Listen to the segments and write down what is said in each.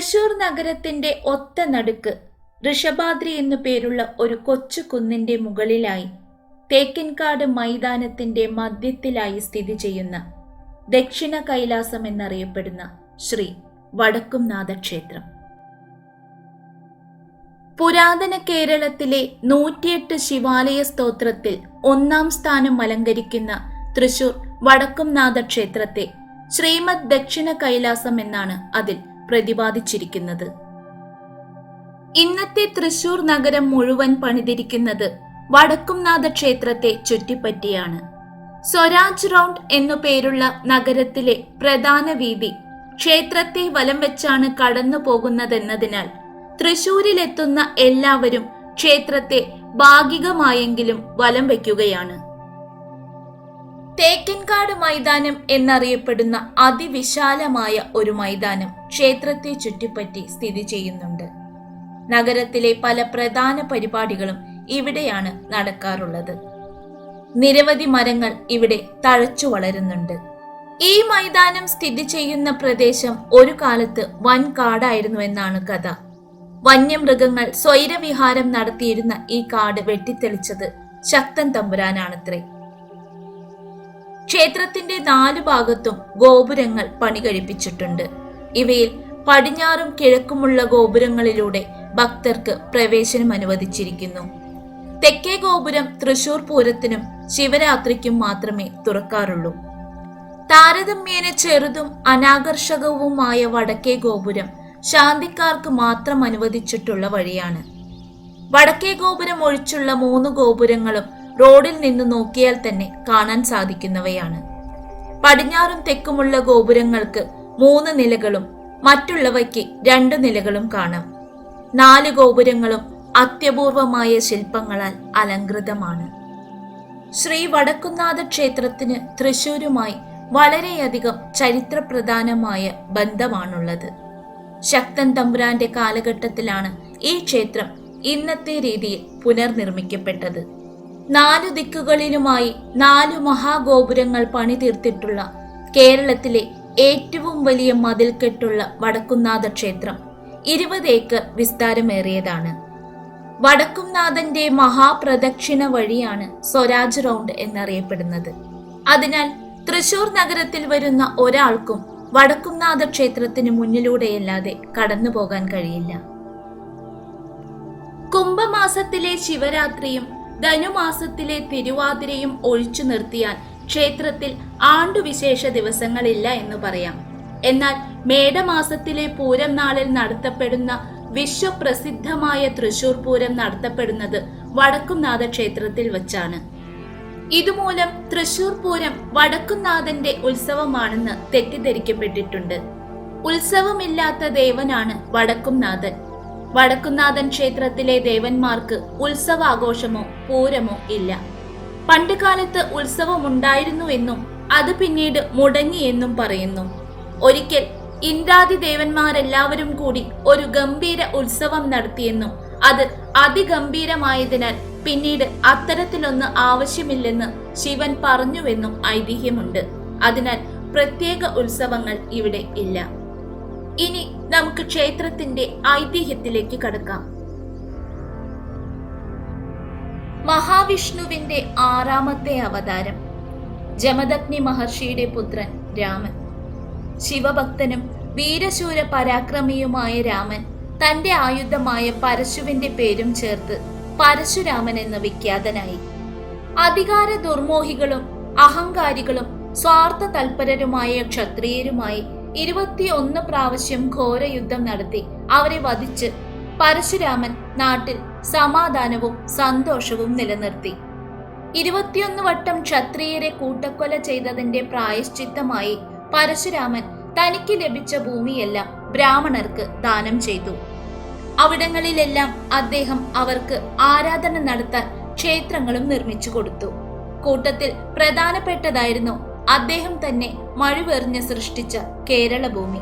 തൃശൂർ നഗരത്തിന്റെ ഒത്ത നടുക്ക് ഋഷഭാദ്രി എന്നു പേരുള്ള ഒരു കൊച്ചു കുന്നിന്റെ മുകളിലായി തേക്കിൻകാട് മൈതാനത്തിന്റെ മധ്യത്തിലായി സ്ഥിതി ചെയ്യുന്ന ദക്ഷിണ കൈലാസം എന്നറിയപ്പെടുന്ന ശ്രീ വടക്കുംനാഥ ക്ഷേത്രം പുരാതന കേരളത്തിലെ നൂറ്റിയെട്ട് ശിവാലയ സ്തോത്രത്തിൽ ഒന്നാം സ്ഥാനം അലങ്കരിക്കുന്ന തൃശൂർ വടക്കുംനാഥ ക്ഷേത്രത്തെ ശ്രീമദ് ദക്ഷിണ കൈലാസം എന്നാണ് അതിൽ പ്രതിപാദിച്ചിരിക്കുന്നത്. ഇന്നത്തെ തൃശൂർ നഗരം മുഴുവൻ പണിതിരിക്കുന്നത് വടക്കുംനാഥ ക്ഷേത്രത്തെ ചുറ്റിപ്പറ്റിയാണ്. സ്വരാജ് റൗണ്ട് എന്നു പേരുള്ള നഗരത്തിലെ പ്രധാന വീതി ക്ഷേത്രത്തെ വലം വെച്ചാണ് കടന്നു പോകുന്നതെന്നതിനാൽ തൃശൂരിലെത്തുന്ന എല്ലാവരും ക്ഷേത്രത്തെ ഭാഗികമായെങ്കിലും വലം വയ്ക്കുകയാണ് തേക്കൻകാട് മൈതാനം എന്നറിയപ്പെടുന്ന അതിവിശാലമായ ഒരു മൈതാനം. ക്ഷേത്രത്തെ ചുറ്റിപ്പറ്റി സ്ഥിതി ചെയ്യുന്നുണ്ട്. നഗരത്തിലെ പല പ്രധാന പരിപാടികളും ഇവിടെയാണ് നടക്കാറുള്ളത്. നിരവധി മരങ്ങൾ ഇവിടെ തഴച്ചു വളരുന്നുണ്ട്. ഈ മൈതാനം സ്ഥിതി ചെയ്യുന്ന പ്രദേശം ഒരു കാലത്ത് വൻ കാടായിരുന്നു എന്നാണ് കഥ. വന്യമൃഗങ്ങൾ സ്വൈരവിഹാരം നടത്തിയിരുന്ന ഈ കാട് വെട്ടിത്തെളിച്ചത് ശക്തൻ തമ്പുരാനാണത്രേ. ക്ഷേത്രത്തിന്റെ നാലു ഭാഗത്തും ഗോപുരങ്ങൾ പണി കഴിപ്പിച്ചിട്ടുണ്ട് ഇവയിൽ പടിഞ്ഞാറും കിഴക്കുമുള്ള ഗോപുരങ്ങളിലൂടെ ഭക്തർക്ക് പ്രവേശനം അനുവദിച്ചിരിക്കുന്നു. തെക്കേ ഗോപുരം തൃശൂർ പൂരത്തിനും ശിവരാത്രിക്കും മാത്രമേ തുറക്കാറുള്ളൂ. താരതമ്യേന ചെറുതും അനാകർഷകവുമായ വടക്കേ ഗോപുരം ശാന്തിക്കാർക്ക് മാത്രം അനുവദിച്ചിട്ടുള്ള വഴിയാണ്. വടക്കേ ഗോപുരം ഒഴിച്ചുള്ള മൂന്ന് ഗോപുരങ്ങളും റോഡിൽ നിന്ന് നോക്കിയാൽ തന്നെ കാണാൻ സാധിക്കുന്നവയാണ്. പടിഞ്ഞാറും തെക്കുമുള്ള ഗോപുരങ്ങൾക്ക് മൂന്ന് നിലകളും മറ്റുള്ളവയ്ക്ക് രണ്ടു നിലകളും കാണാം. നാല് ഗോപുരങ്ങളും അത്യപൂർവമായ ശില്പങ്ങളാൽ അലങ്കൃതമാണ് ശ്രീ വടക്കുന്നാഥ ക്ഷേത്രത്തിന് തൃശൂരുമായി വളരെയധികം ചരിത്രപ്രധാനമായ ബന്ധമാണുള്ളത്. ശക്തൻ തമ്പുരാന്റെ കാലഘട്ടത്തിലാണ് ഈ ക്ഷേത്രം ഇന്നത്തെ രീതിയിൽ പുനർനിർമ്മിക്കപ്പെട്ടത്. നാലു ദിക്കുകളിലുമായി നാലു മഹാഗോപുരങ്ങൾ പണിതീർത്തിട്ടുള്ള കേരളത്തിലെ ഏറ്റവും വലിയ മതിൽക്കെട്ടുള്ള വടക്കുംനാഥ ക്ഷേത്രം ഇരുപത് ഏക്കർ വിസ്താരമേറിയതാണ്. വടക്കുംനാഥന്റെ മഹാപ്രദക്ഷിണ വഴിയാണ് സ്വരാജ് റൗണ്ട് എന്നറിയപ്പെടുന്നത്. അതിനാൽ തൃശൂർ നഗരത്തിൽ വരുന്ന ഒരാൾക്കും വടക്കുംനാഥ ക്ഷേത്രത്തിന് മുന്നിലൂടെയല്ലാതെ കടന്നു പോകാൻ കഴിയില്ല. കുംഭമാസത്തിലെ ശിവരാത്രിയും ധനുമാസത്തിലെ തിരുവാതിരയും ഒഴിച്ചു നിർത്തിയാൽ ക്ഷേത്രത്തിൽ ആണ്ടുവിശേഷ ദിവസങ്ങളില്ല എന്ന് പറയാം. എന്നാൽ മേടമാസത്തിലെ പൂരം നാളിൽ നടത്തപ്പെടുന്ന വിശ്വപ്രസിദ്ധമായ തൃശൂർ പൂരം നടത്തപ്പെടുന്നത് വടക്കുംനാഥ ക്ഷേത്രത്തിൽ വച്ചാണ്. ഇതുമൂലം തൃശൂർ പൂരം വടക്കുംനാഥന്റെ ഉത്സവമാണെന്ന് തെറ്റിദ്ധരിക്കപ്പെട്ടിട്ടുണ്ട്. ഉത്സവമില്ലാത്ത ദേവനാണ് വടക്കുംനാഥൻ. വടക്കുംനാഥൻ ക്ഷേത്രത്തിലെ ദേവന്മാർക്ക് ഉത്സവാഘോഷമോ പൂരമോ ഇല്ല. പണ്ടുകാലത്ത് ഉത്സവമുണ്ടായിരുന്നു എന്നും അത് പിന്നീട് മുടങ്ങിയെന്നും പറയുന്നു. ഒരിക്കൽ ഇന്ദ്രാദി ദേവന്മാരെല്ലാവരും കൂടി ഒരു ഗംഭീര ഉത്സവം നടത്തിയെന്നും അത് അതിഗംഭീരമായതിനാൽ പിന്നീട് അത്തരത്തിലൊന്ന് ആവശ്യമില്ലെന്ന് ശിവൻ പറഞ്ഞുവെന്നും ഐതിഹ്യമുണ്ട്. അതിനാൽ പ്രത്യേക ഉത്സവങ്ങൾ ഇവിടെ ഇല്ല. ഇനി നമുക്ക് ക്ഷേത്രത്തിന്റെ ഐതിഹ്യത്തിലേക്ക് കടക്കാം. മഹാവിഷ്ണുവിന്റെ ആറാമത്തെ അവതാരം. ജമദഗ്നി മഹർഷിയുടെ പുത്രൻ രാമൻ. ശിവഭക്തനും വീരശൂര പരാക്രമിയുമായ രാമൻ തന്റെ ആയുധമായ പരശുവിന്റെ പേരും ചേർത്ത് പരശുരാമൻ എന്ന് വിഖ്യാതനായി. അധികാര ദുർമോഹികളും അഹങ്കാരികളും സ്വാർത്ഥ തൽപരരുമായ ക്ഷത്രിയരുമായി ഇരുപത്തിയൊന്ന് പ്രാവശ്യം ഘോരയുദ്ധം നടത്തി അവരെ വധിച്ച് പരശുരാമൻ നാട്ടിൽ സമാധാനവും സന്തോഷവും നിലനിർത്തി. ഇരുപത്തിയൊന്ന് വട്ടം ക്ഷത്രിയരെ കൂട്ടക്കൊല ചെയ്തതിന്റെ പ്രായശ്ചിത്തമായി പരശുരാമൻ തനിക്ക് ലഭിച്ച ഭൂമിയെല്ലാം ബ്രാഹ്മണർക്ക് ദാനം ചെയ്തു. അവിടങ്ങളിലെല്ലാം അദ്ദേഹം അവർക്ക് ആരാധന നടത്താൻ ക്ഷേത്രങ്ങളും നിർമ്മിച്ചു കൊടുത്തു. കൂട്ടത്തിൽ പ്രധാനപ്പെട്ടതായിരുന്നു അദ്ദേഹം തന്നെ മഴുവെറിഞ്ഞ് സൃഷ്ടിച്ച കേരളഭൂമി.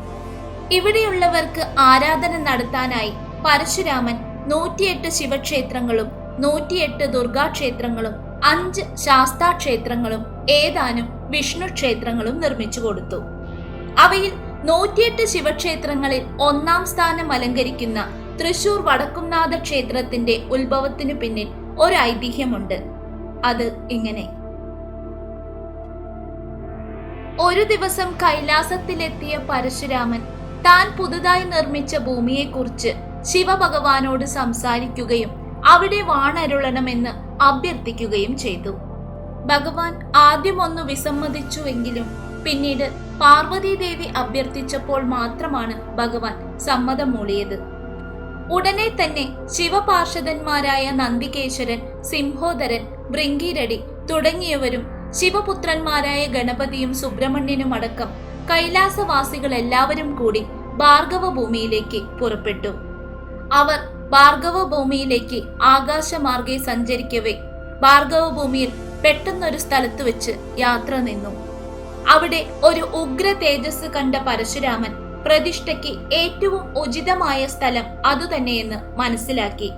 ഇവിടെയുള്ളവർക്ക് ആരാധന നടത്താനായി പരശുരാമൻ നൂറ്റിയെട്ട് ശിവക്ഷേത്രങ്ങളും നൂറ്റിയെട്ട് ദുർഗാക്ഷേത്രങ്ങളും അഞ്ച് ശാസ്താക്ഷേത്രങ്ങളും ഏതാനും വിഷ്ണു ക്ഷേത്രങ്ങളും നിർമ്മിച്ചു കൊടുത്തു. അവയിൽ നൂറ്റിയെട്ട് ശിവക്ഷേത്രങ്ങളിൽ ഒന്നാം സ്ഥാനം അലങ്കരിക്കുന്ന തൃശൂർ വടക്കുംനാഥ ക്ഷേത്രത്തിന്റെ ഉത്ഭവത്തിനു പിന്നിൽ ഒരു ഐതിഹ്യമുണ്ട്. അത് ഇങ്ങനെ. ഒരു ദിവസം കൈലാസത്തിലെത്തിയ പരശുരാമൻ താൻ പുതുതായി നിർമ്മിച്ച ഭൂമിയെക്കുറിച്ച് ശിവഭഗവാനോട് സംസാരിക്കുകയും അവിടെ വാണരുളണമെന്ന് അഭ്യർത്ഥിക്കുകയും ചെയ്തു. ഭഗവാൻ ആദ്യം ഒന്ന് വിസമ്മതിച്ചുവെങ്കിലും പിന്നീട് പാർവതീദേവി അഭ്യർത്ഥിച്ചപ്പോൾ മാത്രമാണ് ഭഗവാൻ സമ്മതം മൂളിയത്. ഉടനെ തന്നെ ശിവപാർഷദന്മാരായ നന്ദികേശ്വരൻ സിംഹോദരൻ ഭൃംഗീരടി തുടങ്ങിയവരും ശിവപുത്രന്മാരായ ഗണപതിയും സുബ്രഹ്മണ്യനും അടക്കം കൈലാസവാസികൾ എല്ലാവരും കൂടി ഭാർഗവ ഭൂമിയിലേക്ക് പുറപ്പെട്ടു. അവർ ഭാർഗവ ഭൂമിയിലേക്ക് ആകാശമാർഗെ സഞ്ചരിക്കവേ. ഭാർഗവ ഭൂമിയിൽ പെട്ടെന്നൊരു സ്ഥലത്ത് വെച്ച് യാത്ര നിന്നു. അവിടെ ഒരു ഉഗ്ര തേജസ് കണ്ട പരശുരാമൻ പ്രതിഷ്ഠയ്ക്ക് ഏറ്റവും ഉചിതമായ സ്ഥലം അതുതന്നെയെന്ന് മനസ്സിലാക്കി.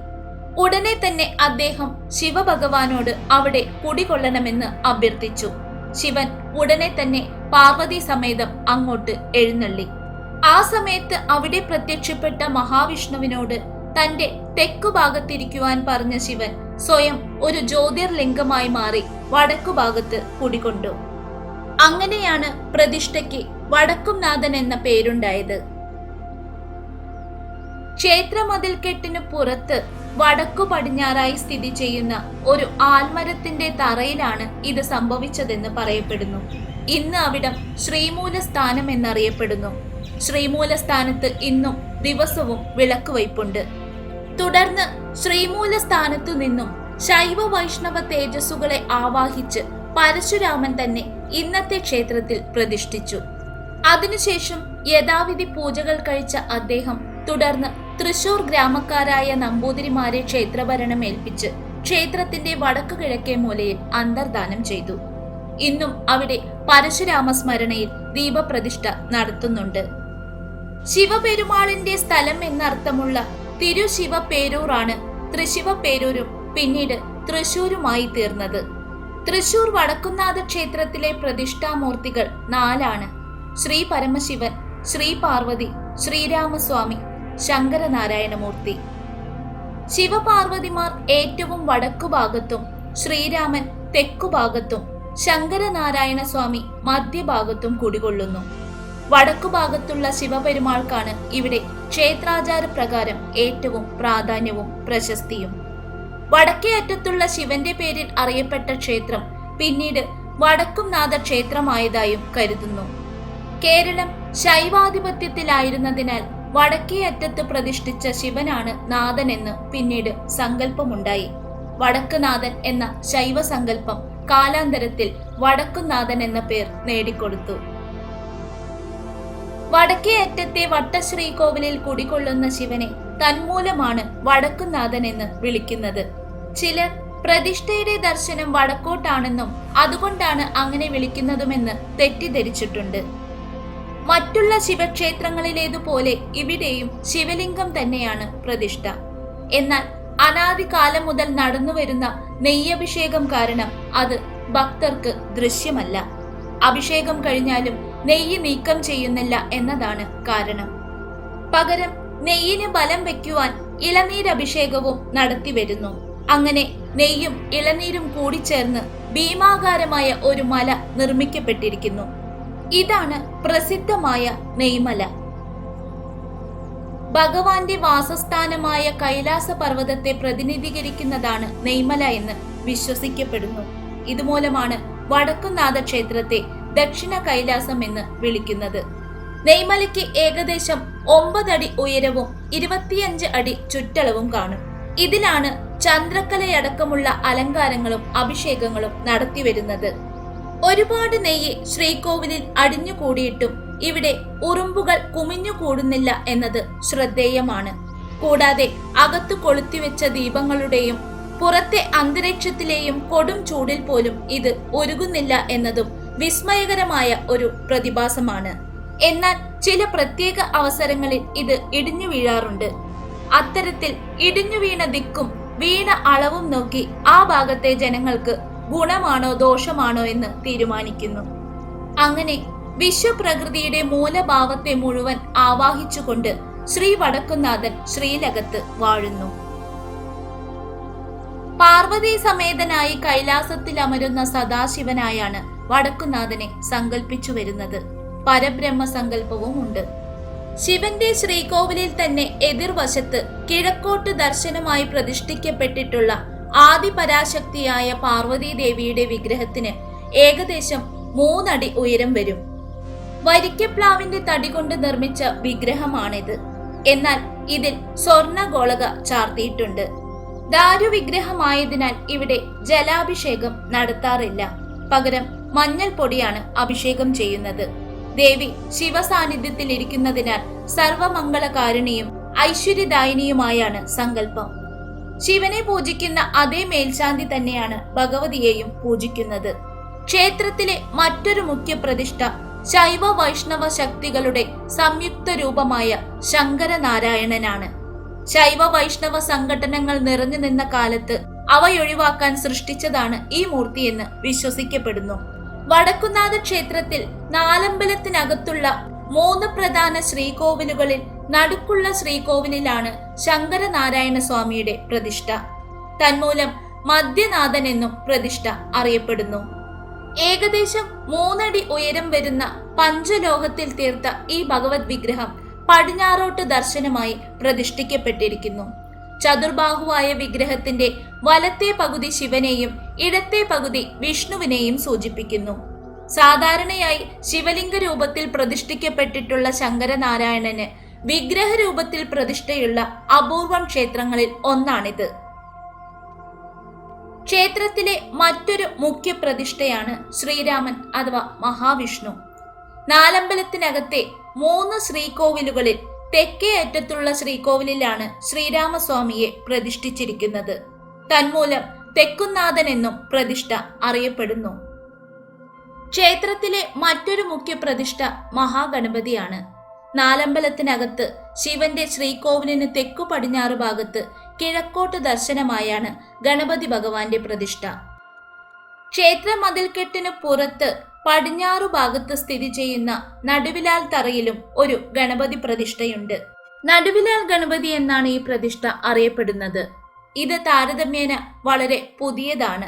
ഉടനെ തന്നെ അദ്ദേഹം ശിവഭഗവാനോട് അവിടെ കുടികൊള്ളണമെന്ന് അഭ്യർത്ഥിച്ചു. ശിവൻ ഉടനെ തന്നെ പാർവതി സമേതം അങ്ങോട്ട് എഴുന്നള്ളി. ആ സമയത്ത് അവിടെ പ്രത്യക്ഷപ്പെട്ട മഹാവിഷ്ണുവിനോട് തന്റെ തെക്കു ഭാഗത്തിരിക്കുവാൻ പറഞ്ഞ ശിവൻ സ്വയം ഒരു ജ്യോതിർലിംഗമായി മാറി വടക്കു ഭാഗത്ത് കുടികൊണ്ടു. അങ്ങനെയാണ് പ്രതിഷ്ഠയ്ക്ക് വടക്കുംനാഥൻ എന്ന പേരുണ്ടായത്. ക്ഷേത്രമതിൽക്കെട്ടിനു പുറത്ത് വടക്കു പടിഞ്ഞാറായി സ്ഥിതി ചെയ്യുന്ന ഒരു ആൽമരത്തിന്റെ തറയിലാണ് ഇത് സംഭവിച്ചതെന്ന് പറയപ്പെടുന്നു. ഇന്ന് അവിടം ശ്രീമൂല സ്ഥാനം എന്നറിയപ്പെടുന്നു. ശ്രീമൂല സ്ഥാനത്ത് ഇന്നും ദിവസവും വിളക്ക് വിളക്കുവയ്പുണ്ട് തുടർന്ന് ശ്രീമൂലസ്ഥാനത്തു നിന്നും ശൈവ വൈഷ്ണവ തേജസ്സുകളെ ആവാഹിച്ച് പരശുരാമൻ തന്നെ ഇന്നത്തെ ക്ഷേത്രത്തിൽ പ്രതിഷ്ഠിച്ചു. അതിനുശേഷം യഥാവിധി പൂജകൾ കഴിച്ച അദ്ദേഹം തുടർന്ന് തൃശൂർ ഗ്രാമക്കാരായ നമ്പൂതിരിമാരെ ക്ഷേത്രഭരണം ഏൽപ്പിച്ച് ക്ഷേത്രത്തിന്റെ വടക്കു കിഴക്കേ മൂലയിൽ അന്തർദാനം ചെയ്തു. ഇന്നും അവിടെ പരശുരാമ സ്മരണയിൽ ദീപപ്രതിഷ്ഠ നടത്തുന്നുണ്ട്. ശിവപെരുമാളിന്റെ സ്ഥലം എന്നർത്ഥമുള്ള തിരുശിവപേരൂറാണ് തൃശിവപേരൂരും പിന്നീട് തൃശൂരുമായി തീർന്നത്. തൃശൂർ വടക്കുന്നാഥ ക്ഷേത്രത്തിലെ പ്രതിഷ്ഠാമൂർത്തികൾ നാലാണ്. ശ്രീ പരമശിവൻ ശ്രീ പാർവതി ശ്രീരാമസ്വാമി ശങ്കരനാരായണമൂർത്തി. ശിവപാർവതിമാർ ഏറ്റവും വടക്കുഭാഗത്തും ശ്രീരാമൻ തെക്കുഭാഗത്തും ശങ്കരനാരായണ സ്വാമി മധ്യഭാഗത്തും കുടികൊള്ളുന്നു. വടക്കുഭാഗത്തുള്ള ശിവപെരുമാൾക്കാണ് ഇവിടെ ക്ഷേത്രാചാര പ്രകാരം ഏറ്റവും പ്രാധാന്യവും പ്രശസ്തിയും. വടക്കേ അറ്റത്തുള്ള ശിവന്റെ പേരിൽ അറിയപ്പെട്ട ക്ഷേത്രം പിന്നീട് വടക്കുംനാഥ ക്ഷേത്രമായതായും കരുതുന്നു. കേരളം ശൈവാധിപത്യത്തിലായിരുന്നതിനാൽ വടക്കേ അറ്റത്ത് പ്രതിഷ്ഠിച്ച ശിവനാണ് നാഥനെന്ന് പിന്നീട് സങ്കല്പമുണ്ടായി. വടക്കുനാഥൻ എന്ന ശൈവ സങ്കല്പം കാലാന്തരത്തിൽ വടക്കുനാഥൻ എന്ന പേർ നേടിക്കൊടുത്തു. വടക്കേ അറ്റത്തെ വട്ടശ്രീകോവിലിൽ കുടികൊള്ളുന്ന ശിവനെ തന്മൂലമാണ് വടക്കുനാഥൻ എന്ന് വിളിക്കുന്നത്. ചിലർ പ്രതിഷ്ഠയുടെ ദർശനം വടക്കോട്ടാണെന്നും അതുകൊണ്ടാണ് അങ്ങനെ വിളിക്കുന്നതുമെന്ന് തെറ്റിദ്ധരിച്ചിട്ടുണ്ട്. മറ്റുള്ള ശിവക്ഷേത്രങ്ങളിലേതുപോലെ ഇവിടെയും ശിവലിംഗം തന്നെയാണ് പ്രതിഷ്ഠ. എന്നാൽ അനാദികാലം മുതൽ നടന്നുവരുന്ന നെയ്യഭിഷേകം കാരണം അത് ഭക്തർക്ക് ദൃശ്യമല്ല. അഭിഷേകം കഴിഞ്ഞാലും നെയ്യ് നീക്കം ചെയ്യുന്നില്ല എന്നതാണ് കാരണം. പകരം നെയ്യിന് ബലം വയ്ക്കുവാൻ ഇളനീരഭിഷേകവും നടത്തിവരുന്നു അങ്ങനെ നെയ്യും ഇളനീരും കൂടിച്ചേർന്ന് ഭീമാകാരമായ ഒരു മല നിർമ്മിക്കപ്പെട്ടിരിക്കുന്നു. ഇതാണ് പ്രസിദ്ധമായ നെയ്മല. ഭഗവാന്റെ വാസസ്ഥാനമായ കൈലാസ പർവതത്തെ പ്രതിനിധീകരിക്കുന്നതാണ് നെയ്മല എന്ന് വിശ്വസിക്കപ്പെടുന്നു. ഇതുമൂലമാണ് വടക്കുംനാഥ ക്ഷേത്രത്തെ ദക്ഷിണ കൈലാസം എന്ന് വിളിക്കുന്നത്. നെയ്മലയ്ക്ക് ഏകദേശം ഒമ്പതടി ഉയരവും ഇരുപത്തിയഞ്ച് അടി ചുറ്റളവും കാണും. ഇതിലാണ് ചന്ദ്രക്കലയടക്കമുള്ള അലങ്കാരങ്ങളും അഭിഷേകങ്ങളും നടത്തിവരുന്നത് ഒരുപാട് നെയ്യ് ശ്രീകോവിലിൽ അടിഞ്ഞുകൂടിയിട്ടും ഇവിടെ ഉറുമ്പുകൾ കുമിഞ്ഞുകൂടുന്നില്ല എന്നത് ശ്രദ്ധേയമാണ്. കൂടാതെ അകത്തു കൊളുത്തിവെച്ച ദീപങ്ങളുടെയും പുറത്തെ അന്തരീക്ഷത്തിലെയും കൊടും ചൂടിൽ പോലും ഇത് ഒരുകുന്നില്ല എന്നതും വിസ്മയകരമായ ഒരു പ്രതിഭാസമാണ്. എന്നാൽ ചില പ്രത്യേക അവസരങ്ങളിൽ ഇത് ഇടിഞ്ഞു വീഴാറുണ്ട്. അത്തരത്തിൽ ഇടിഞ്ഞു വീണ ദിക്കും വീണ അളവും നോക്കി ആ ഭാഗത്തെ ജനങ്ങൾക്ക് ഗുണമാണോ ദോഷമാണോ എന്ന് തീരുമാനിക്കുന്നു. അങ്ങനെ വിശ്വപ്രകൃതിയുടെ മൂലഭാവത്തെ മുഴുവൻ ആവാഹിച്ചുകൊണ്ട് ശ്രീ വടക്കുന്നാഥൻ ശ്രീലകത്ത് വാഴുന്നു. പാർവതി സമേതനായി കൈലാസത്തിൽ അമരുന്ന സദാശിവനായാണ് വടക്കുന്നാഥനെ സങ്കല്പിച്ചു വരുന്നത്. പരബ്രഹ്മ സങ്കല്പവും ഉണ്ട്. ശിവന്റെ ശ്രീകോവിലിൽ തന്നെ എതിർവശത്ത് കിഴക്കോട്ട് ദർശനമായി പ്രതിഷ്ഠിക്കപ്പെട്ടിട്ടുള്ള ആദിപരാശക്തിയായ പാർവതി ദേവിയുടെ വിഗ്രഹത്തിന് ഏകദേശം മൂന്നടി ഉയരം വരും. വരിക്കപ്ലാവിന്റെ തടി കൊണ്ട് നിർമ്മിച്ച വിഗ്രഹമാണിത്. എന്നാൽ ഇതിൽ സ്വർണഗോളക ചാർത്തിയിട്ടുണ്ട്. ദാരുവിഗ്രഹമായതിനാൽ ഇവിടെ ജലാഭിഷേകം നടത്താറില്ല. പകരം മഞ്ഞൾ പൊടിയാണ് അഭിഷേകം ചെയ്യുന്നത്. ദേവി ശിവസാന്നിധ്യത്തിൽ ഇരിക്കുന്നതിനാൽ സർവമംഗളകാരിണിയും ഐശ്വര്യദായിനിയുമായാണ് സങ്കല്പം. ശിവനെ പൂജിക്കുന്ന അതേ മേൽശാന്തി തന്നെയാണ് ഭഗവതിയെയും പൂജിക്കുന്നത്. ക്ഷേത്രത്തിലെ മറ്റൊരു മുഖ്യ പ്രതിഷ്ഠ ശൈവ വൈഷ്ണവ ശക്തികളുടെ സംയുക്ത രൂപമായ ശങ്കരനാരായണനാണ്. ശൈവ വൈഷ്ണവ സംഘടനകൾ നിറഞ്ഞു നിന്ന കാലത്ത് അവയൊഴിവാക്കാൻ സൃഷ്ടിച്ചതാണ് ഈ മൂർത്തിയെന്ന് വിശ്വസിക്കപ്പെടുന്നു. വടക്കുന്നാഥ ക്ഷേത്രത്തിൽ നാലമ്പലത്തിനകത്തുള്ള മൂന്ന് പ്രധാന ശ്രീകോവിലുകളിൽ നടുക്കുള്ള ശ്രീകോവിലിലാണ് ശങ്കരനാരായണ സ്വാമിയുടെ പ്രതിഷ്ഠ. തന്മൂലം മധ്യനാഥൻ എന്നും പ്രതിഷ്ഠ അറിയപ്പെടുന്നു. ഏകദേശം മൂന്നടി ഉയരം വരുന്ന പഞ്ചലോഹത്തിൽ തീർത്ത ഈ ഭഗവത് വിഗ്രഹം പടിഞ്ഞാറോട്ട് ദർശനമായി പ്രതിഷ്ഠിക്കപ്പെട്ടിരിക്കുന്നു. ചതുർബാഹുവായ വിഗ്രഹത്തിന്റെ വലത്തെ പകുതി ശിവനെയും ഇടത്തെ പകുതി വിഷ്ണുവിനെയും സൂചിപ്പിക്കുന്നു. സാധാരണയായി ശിവലിംഗ രൂപത്തിൽ പ്രതിഷ്ഠിക്കപ്പെട്ടിട്ടുള്ള ശങ്കരനാരായണന് വിഗ്രഹ രൂപത്തിൽ പ്രതിഷ്ഠയുള്ള അപൂർവം ക്ഷേത്രങ്ങളിൽ ഒന്നാണിത്. ക്ഷേത്രത്തിലെ മറ്റൊരു മുഖ്യ പ്രതിഷ്ഠയാണ് ശ്രീരാമൻ അഥവാ മഹാവിഷ്ണു. നാലമ്പലത്തിനകത്തെ മൂന്ന് ശ്രീകോവിലുകളിൽ തെക്കേ അറ്റത്തുള്ള ശ്രീകോവിലിലാണ് ശ്രീരാമസ്വാമിയെ പ്രതിഷ്ഠിച്ചിരിക്കുന്നത്. തന്മൂലം തെക്കുന്നാഥൻ എന്നും പ്രതിഷ്ഠ അറിയപ്പെടുന്നു. ക്ഷേത്രത്തിലെ മറ്റൊരു മുഖ്യ പ്രതിഷ്ഠ മഹാഗണപതിയാണ്. നാലമ്പലത്തിനകത്ത് ശിവന്റെ ശ്രീകോവിലിന് തെക്കു പടിഞ്ഞാറ് ഭാഗത്ത് കിഴക്കോട്ട് ദർശനമായാണ് ഗണപതി ഭഗവാന്റെ പ്രതിഷ്ഠ. ക്ഷേത്ര മതിൽക്കെട്ടിന് പുറത്ത് പടിഞ്ഞാറു ഭാഗത്ത് സ്ഥിതി ചെയ്യുന്ന നടുവിലാൽ തറയിലും ഒരു ഗണപതി പ്രതിഷ്ഠയുണ്ട്. നടുവിലാൽ ഗണപതി എന്നാണ് ഈ പ്രതിഷ്ഠ അറിയപ്പെടുന്നത്. ഇത് താരതമ്യേന വളരെ പുതിയതാണ്.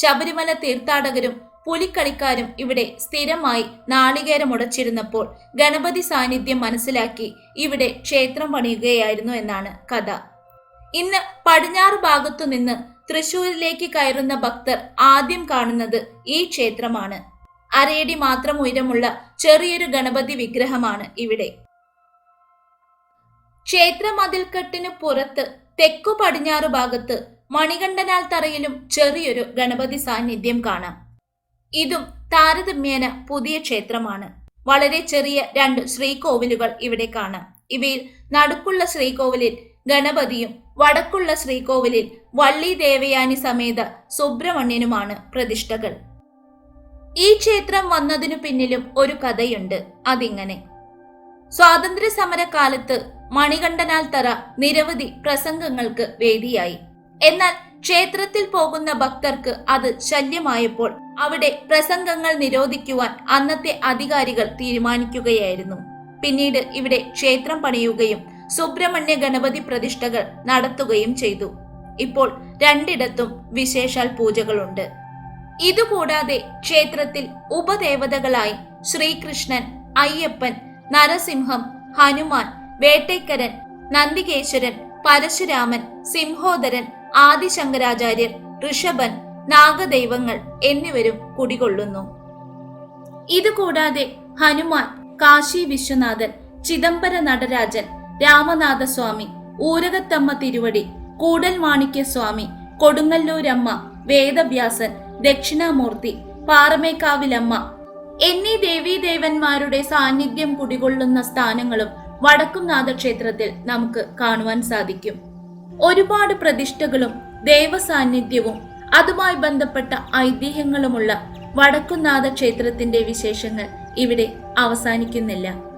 ശബരിമല തീർത്ഥാടകരും പുലിക്കളിക്കാരും ഇവിടെ സ്ഥിരമായി നാളികേരമുടച്ചിരുന്നപ്പോൾ ഗണപതി സാന്നിധ്യം മനസ്സിലാക്കി ഇവിടെ ക്ഷേത്രം പണിയുകയായിരുന്നു എന്നാണ് കഥ. ഇന്ന് പടിഞ്ഞാറ് ഭാഗത്തു നിന്ന് തൃശൂരിലേക്ക് കയറുന്ന ഭക്തർ ആദ്യം കാണുന്നത് ഈ ക്ഷേത്രമാണ്. അരയടി മാത്രം ഉയരമുള്ള ചെറിയൊരു ഗണപതി വിഗ്രഹമാണ് ഇവിടെ. ക്ഷേത്ര മതിൽക്കെട്ടിന് പുറത്ത് തെക്കു പടിഞ്ഞാറ് ഭാഗത്ത് മണികണ്ഠനാൽ തറയിലും ചെറിയൊരു ഗണപതി സാന്നിധ്യം കാണാം. ഇതും താരതമ്യേന പുതിയ ക്ഷേത്രമാണ്. വളരെ ചെറിയ രണ്ട് ശ്രീകോവിലുകൾ ഇവിടെ കാണാം. ഇവയിൽ നടുക്കുള്ള ശ്രീകോവിലിൽ ഗണപതിയും വടക്കുള്ള ശ്രീകോവിലിൽ വള്ളി ദേവയാനി സമേത സുബ്രഹ്മണ്യനുമാണ് പ്രതിഷ്ഠകൾ. ഈ ക്ഷേത്രം വന്നതിനു പിന്നിലും ഒരു കഥയുണ്ട്. അതിങ്ങനെ. സ്വാതന്ത്ര്യ സമര കാലത്ത് മണികണ്ഠനാൽ തറ നിരവധി പ്രസംഗങ്ങൾക്ക് വേദിയായി. എന്നാൽ ക്ഷേത്രത്തിൽ പോകുന്ന ഭക്തർക്ക് അത് ശല്യമായപ്പോൾ അവിടെ പ്രസംഗങ്ങൾ നിരോധിക്കുവാൻ അന്നത്തെ അധികാരികൾ തീരുമാനിക്കുകയായിരുന്നു. പിന്നീട് ഇവിടെ ക്ഷേത്രം പണിയുകയും സുബ്രഹ്മണ്യ ഗണപതി പ്രതിഷ്ഠകൾ നടത്തുകയും ചെയ്തു. ഇപ്പോൾ രണ്ടിടത്തും വിശേഷാൽ പൂജകളുണ്ട്. ഇതുകൂടാതെ ക്ഷേത്രത്തിൽ ഉപദേവതകളായി ശ്രീകൃഷ്ണൻ അയ്യപ്പൻ നരസിംഹം ഹനുമാൻ വേട്ടേക്കരൻ നന്ദികേശ്വരൻ പരശുരാമൻ സിംഹോദരൻ ആദിശങ്കരാചാര്യൻ ഋഷഭൻ നാഗദൈവങ്ങൾ എന്നിവരും കുടികൊള്ളുന്നു. ഇതുകൂടാതെ ഹനുമാൻ കാശി വിശ്വനാഥൻ ചിദംബര നടരാജൻ രാമനാഥസ്വാമി ഊരകത്തമ്മ തിരുവടി കൂടൽ മാണിക്യസ്വാമി കൊടുങ്ങല്ലൂരമ്മ വേദവ്യാസൻ ദക്ഷിണാമൂർത്തി പാറമേക്കാവിലമ്മ. എന്നീ ദേവീദേവന്മാരുടെ സാന്നിധ്യം കുടികൊള്ളുന്ന സ്ഥാനങ്ങളും വടക്കുംനാഥ ക്ഷേത്രത്തിൽ നമുക്ക് കാണുവാൻ സാധിക്കും. ഒരുപാട് പ്രതിഷ്ഠകളും ദേവസാന്നിധ്യവും അതുമായി ബന്ധപ്പെട്ട ഐതിഹ്യങ്ങളുമുള്ള വടക്കുംനാഥ ക്ഷേത്രത്തിന്റെ വിശേഷങ്ങൾ ഇവിടെ അവസാനിക്കുന്നില്ല.